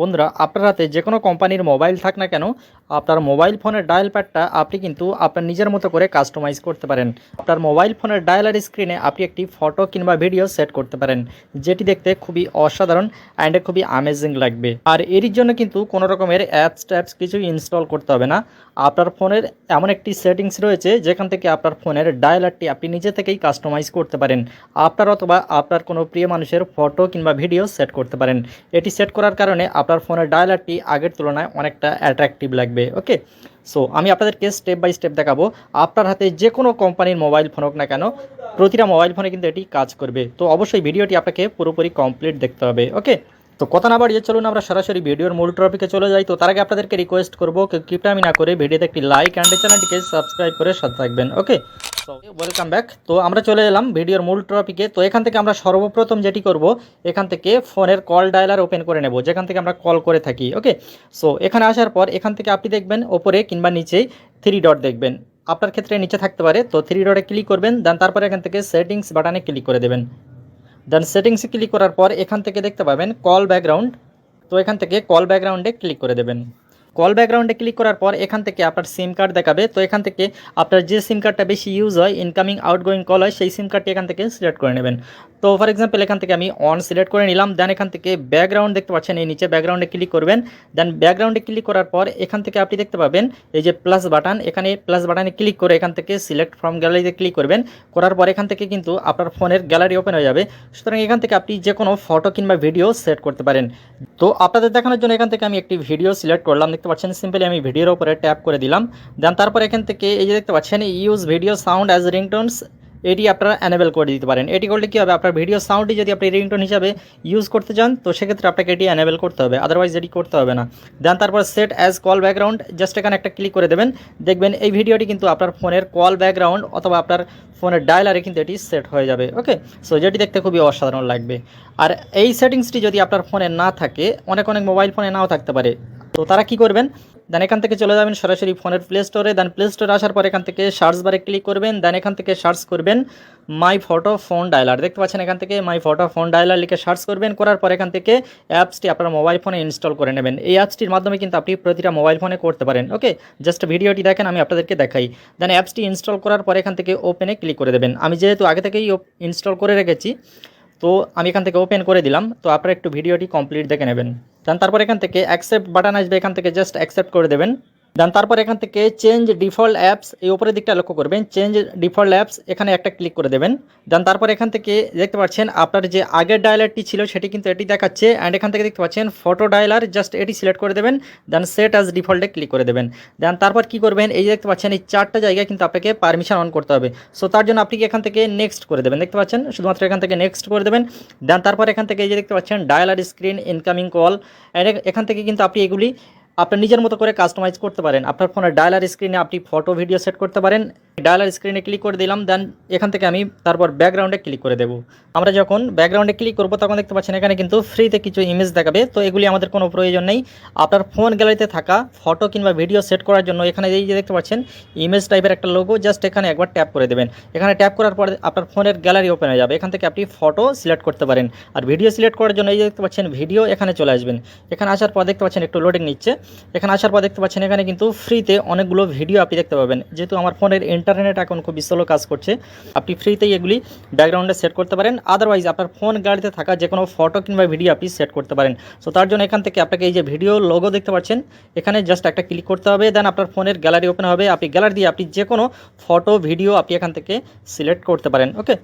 বন্ধুরা, আপনার হাতে যে কোনো কোম্পানির মোবাইল থাক না কেন, আপনার মোবাইল ফোনের ডায়াল প্যাডটা আপনি কিন্তু আপনার নিজের মতো করে কাস্টমাইজ করতে পারেন। আপনার মোবাইল ফোনের ডায়ালার স্ক্রিনে আপনি একটি ফটো কিংবা ভিডিও সেট করতে পারেন, যেটি দেখতে খুবই অসাধারণ অ্যান্ড খুবই আমেজিং লাগবে। আর এর জন্য কিন্তু কোনো রকমের অ্যাপস ট্যাপস কিছু ইনস্টল করতে হবে না। আপনার ফোনের এমন একটি সেটিংস রয়েছে, যেখান থেকে আপনার ফোনের ডায়ালারটি আপনি নিজে থেকেই কাস্টমাইজ করতে পারেন। আপনার অথবা আপনার কোনো প্রিয় মানুষের ফটো কিংবা ভিডিও সেট করতে পারেন। এটি সেট করার কারণে আপনার ফোনের ডায়ালারটি আগের তুলনায় অনেকটা অ্যাট্রাকটিভ লাগবে ওকে সো আমি আপনাদেরকে স্টেপ বাই স্টেপ দেখাবো। আপনার হাতে যে কোনো কোম্পানির মোবাইল ফোন হোক না কেন, প্রতিটা মোবাইল ফোনে কিন্তু এটি কাজ করবে। তো অবশ্যই ভিডিওটি আপনাকে পুরোপুরি কমপ্লিট দেখতে হবে ওকে তো কথা না বাড়িয়ে চলুন আমরা সরাসরি ভিডিওর মূল টপিকে চলে যাই। তো তার আগে আপনাদেরকে রিকোয়েস্ট করব কেউ কিপটামি না করে ভিডিওতে একটি লাইক অ্যান্ড চ্যানেলটিকে সাবস্ক্রাইব করে সাথে থাকবেন ওকে ওয়েলকাম ব্যাক তো আমরা চলে এলাম ভিডিওর মূল টপিকে তো এখান থেকে আমরা সর্বপ্রথম যেটি করব, এখান থেকে ফোনের কল ডায়ালার ওপেন করে নেব, যেখান থেকে আমরা কল করে থাকি ওকে সো এখানে আসার পর এখান থেকে আপনি দেখবেন ওপরে কিংবা নিচেই থ্রি ডট দেখবেন। আপনার ক্ষেত্রে নিচে থাকতে পারে, তো থ্রি ডটে ক্লিক করবেন দেন তারপরে এখান থেকে সেটিংস বাটনে ক্লিক করে দেবেন। দেন সেটিংসে ক্লিক করার পর এখান থেকে দেখতে পাবেন কল ব্যাকগ্রাউন্ড তো এখান থেকে কল ব্যাকগ্রাউন্ডে ক্লিক করে দেবেন। কল ব্যাকগ্রাউন্ডে ক্লিক করার পর এখান থেকে আপনার সিম কার্ড দেখাবে। তো এখান থেকে আপনার যে সিম কার্ডটা বেশি ইউজ হয় ইনকামিং আউটগোয়িং কল হয়, সেই সিম কার্ডটি এখান থেকে সিলেক্ট করে নেবেন। তো ফর এক্সাম্পল এখান থেকে আমি অন সিলেক্ট করে নিলাম দেন এখান থেকে ব্যাকগ্রাউন্ড দেখতে পাচ্ছেন, এই নিচে ব্যাকগ্রাউন্ডে ক্লিক করবেন দেন ব্যাকগ্রাউন্ডে ক্লিক করার পর এখান থেকে আপনি দেখতে পাবেন, এই যে প্লাস বাটন এখানে প্লাস বাটনে ক্লিক করে এখান থেকে সিলেক্ট ফ্রম গ্যালারিতে ক্লিক করবেন, করার পর এখান থেকে কিন্তু আপনার ফোনের গ্যালারি ওপেন হয়ে যাবে। সুতরাং এখান থেকে আপনি যে কোনো ফটো কিংবা ভিডিও সেট করতে পারেন। তো আপনাদের দেখানোর জন্য এখান থেকে আমি একটি ভিডিও সিলেক্ট করলাম, দেখতে পাচ্ছেন সিম্পলি আমি ভিডিওর উপরে ট্যাপ করে দিলাম দেন তারপর এখান থেকে এই যে দেখতে পাচ্ছেন use video sound as ringtones এটি আপনারা অ্যানেবেল করে দিতে পারেন। এটি করলে কী হবে? আপনার ভিডিও সাউন্ডটি যদি আপনি রিংটোন হিসাবে ইউজ করতে চান, তো সেক্ষেত্রে আপনাকে এটি অ্যানেবেল করতে হবে। আদারওয়াইজ এটি করতে হবে না। দেন তারপর set as call background just এখানে একটা ক্লিক করে দেবেন। দেখবেন এই ভিডিওটি কিন্তু আপনার ফোনের কল ব্যাকগ্রাউন্ড অথবা আপনার ফোনের ডায়ালারে কিন্তু এটি সেট হয়ে যাবে ওকে সো যেটি দেখতে খুবই অসাধারণ লাগবে। আর এই সেটিংসটি যদি আপনার ফোনে না থাকে, অনেক অনেক মোবাইল ফোনে নাও থাকতে পারে। তো তারা কি করবেন? দেন এখান থেকে চলে যাবেন সরাসরি ফোনের প্লে স্টোরে দেন প্লে স্টোরে আসার পর এখান থেকে সার্চ বারে ক্লিক করবেন। দেন এখান থেকে সার্চ করবেন মাই ফটো ফোন ডায়ালার দেখতে পাচ্ছেন এখান থেকে মাই ফটো ফোন ডায়ালার লিখে সার্চ করবেন। করার পর এখান থেকে অ্যাপসটি আপনার মোবাইল ফোনে ইনস্টল করে নেবেন। এই অ্যাপসটির মাধ্যমে কিন্তু আপনি প্রতিটা মোবাইল ফোনে করতে পারেন। ওকে জাস্ট ভিডিওটি দেখেন, আমি আপনাদেরকে দেখাই। দেন অ্যাপসটি ইনস্টল করার পর এখান থেকে ওপেনে ক্লিক করে দেবেন। আমি যেহেতু আগে থেকেই ইনস্টল করে রেখেছি তো আমি এখান থেকে ওপেন করে দিলাম। তো আপনারা একটু ভিডিওটি কমপ্লিট দেখে নেবেন। তারপর এখান থেকে অ্যাকসেপ্ট বাটন আসবে, এখান থেকে জাস্ট অ্যাকসেপ্ট করে দেবেন। দেন তারপর এখান থেকে চেঞ্জ ডিফল্ট অ্যাপস এই উপরের দিকটা লক্ষ্য করবেন চেঞ্জ ডিফল্ট অ্যাপস এখানে একটা ক্লিক করে দেবেন। দেন তারপর এখান থেকে দেখতে পাচ্ছেন আপনার যে আগের ডায়ালারটি ছিল, সেটি কিন্তু এটি দেখাচ্ছে অ্যান্ড এখান থেকে দেখতে পাচ্ছেন ফটো ডায়ালার জাস্ট এটি সিলেক্ট করে দেবেন দেন সেট অ্যাজ ডিফল্টে ক্লিক করে দেবেন। দেন তারপর কি করবেন, এই দেখতে পাচ্ছেন, এই চারটা জায়গায় কিন্তু আপনাকে পারমিশন অন করতে হবে। সো তার জন্য আপনি কি এখান থেকে নেক্সট করে দেবেন, দেখতে পাচ্ছেন? শুধুমাত্র এখান থেকে নেক্সট করে দেবেন। দেন তারপর এখান থেকে এই যে দেখতে পাচ্ছেন dialer screen incoming call and এখান থেকে কিন্তু আপনি এগুলি আপনার নিজের মতো করে কাস্টমাইজ করতে পারেন। আপনার ফোনের ডায়লার স্ক্রিনে আপনি ফটো ভিডিও সেট করতে পারেন। ডায়ালার স্ক্রিনে ক্লিক করে দিলাম, দেন এখান থেকে আমি তারপর ব্যাকগ্রাউন্ডে ক্লিক করে দেবো। আমরা যখন ব্যাকগ্রাউন্ডে ক্লিক করব, তখন দেখতে পাচ্ছেন এখানে কিন্তু ফ্রিতে কিছু ইমেজ দেখাবে। তো এগুলি আমাদের কোনো প্রয়োজন নেই। আপনার ফোন গ্যালারিতে থাকা ফটো কিংবা ভিডিও সেট করার জন্য এখানে এই যে দেখতে পাচ্ছেন ইমেজ টাইপের একটা লোগো জাস্ট এখানে একবার ট্যাপ করে দেবেন। এখানে ট্যাপ করার পর আপনার ফোনের গ্যালারি ওপেন হয়ে যাবে। এখান থেকে আপনি ফটো সিলেক্ট করতে পারেন। আর ভিডিও সিলেক্ট করার জন্য এই যে দেখতে পাচ্ছেন ভিডিও এখানে চলে আসবেন। এখানে আসার পর দেখতে পাচ্ছেন একটু লোডিং নিচ্ছে। এখানে আসার পর দেখতে পাচ্ছেন, এখানে কিন্তু ফ্রিতে অনেকগুলো ভিডিও আপনি দেখতে পাবেন। যেহেতু আমার ফোনের ইন্টারনেট এখন খুব স্লো কাজ করছে। আপনি ফ্রিতেই এগুলি ব্যাকগ্রাউন্ডে সেট করতে পারেন। আদারওয়াইজ আপনার ফোন গাড়িতে থাকা যে কোনো ফটো কিংবা ভিডিও আপনি সেট করতে পারেন। সো তার জন্য এখান থেকে আপনাকে এই যে ভিডিও লোগো দেখতে পাচ্ছেন, এখানে জাস্ট একটা ক্লিক করতে হবে। দেন আপনার ফোনের গ্যালারি ওপেন হবে। আপনি গ্যালারি দিয়ে আপনি যে কোনো ফটো ভিডিও আপনি এখান থেকে সিলেক্ট করতে পারেন। ওকে